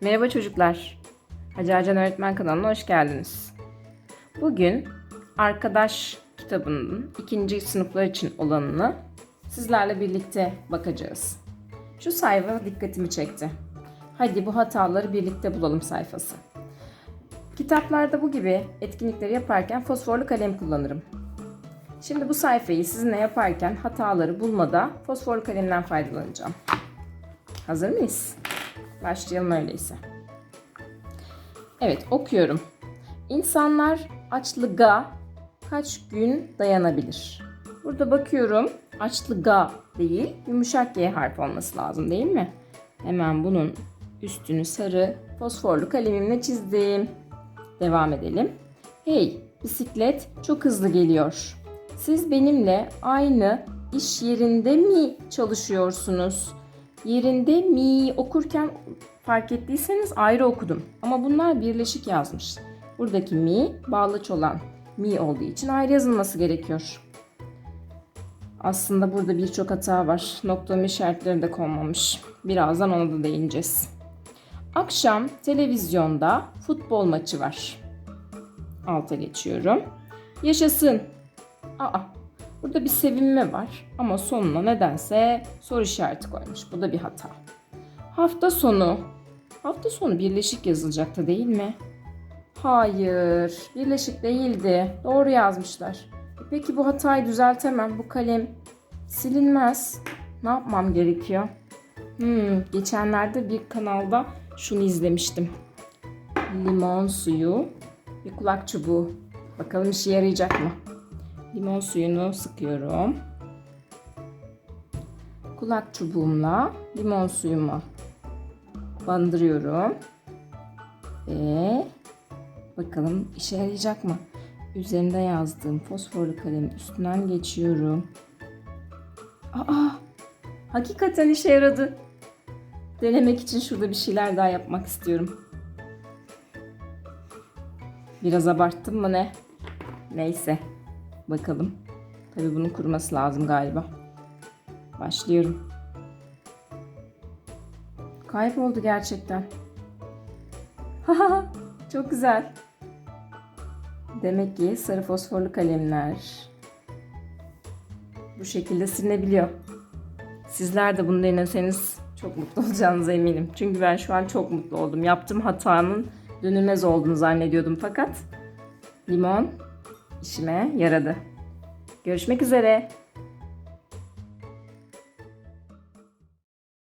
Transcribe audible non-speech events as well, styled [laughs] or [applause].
Merhaba çocuklar. Hacı Ercan Öğretmen kanalına hoş geldiniz. Bugün arkadaş kitabının ikinci sınıflar için olanını sizlerle birlikte bakacağız. Şu sayfa dikkatimi çekti. Hadi bu hataları birlikte bulalım sayfası. Kitaplarda bu gibi etkinlikleri yaparken fosforlu kalem kullanırım. Şimdi bu sayfayı sizinle yaparken hataları bulmada fosforlu kalemden faydalanacağım. Hazır mıyız? Başlayalım öyleyse. Evet okuyorum. İnsanlar açlığa kaç gün dayanabilir? Burada bakıyorum açlığa değil yumuşak G harfi olması lazım değil mi? Hemen bunun üstünü sarı fosforlu kalemimle çizdim. Devam edelim. Hey bisiklet çok hızlı geliyor. Siz benimle aynı iş yerinde mi çalışıyorsunuz? Yerinde mi okurken fark ettiyseniz ayrı okudum. Ama bunlar birleşik yazmış. Buradaki mi bağlaç olan mi olduğu için ayrı yazılması gerekiyor. Aslında burada birçok hata var. Noktalama işaretleri de konmamış. Birazdan ona da değineceğiz. Akşam televizyonda futbol maçı var. Alta geçiyorum. Yaşasın. Aa, burada bir sevinme var ama sonuna nedense soru işareti koymuş. Bu da bir hata. Hafta sonu. Hafta sonu birleşik yazılacaktı değil mi? Hayır, birleşik değildi. Doğru yazmışlar. E Peki bu hatayı düzeltemem. Bu kalem silinmez. Ne yapmam gerekiyor? Hmm, geçenlerde bir kanalda şunu izlemiştim. Limon suyu ve kulak çubuğu. Bakalım işe yarayacak mı? Limon suyunu sıkıyorum. Kulak çubuğumla limon suyumu bandırıyorum. Ve bakalım işe yarayacak mı? Üzerinde yazdığım fosforlu kalemin üstünden geçiyorum. Aa! Hakikaten işe yaradı. Denemek için şurada bir şeyler daha yapmak istiyorum. Biraz abarttım mı ne? Neyse. Bakalım. Tabii bunun kuruması lazım galiba. Başlıyorum. Kayboldu gerçekten. [laughs] Çok güzel. Demek ki sarı fosforlu kalemler bu şekilde silinebiliyor. Sizler de bunu deneseniz çok mutlu olacağınıza eminim. Çünkü ben şu an çok mutlu oldum. Yaptığım hatanın dönülmez olduğunu zannediyordum fakat limon işime yaradı. Görüşmek üzere.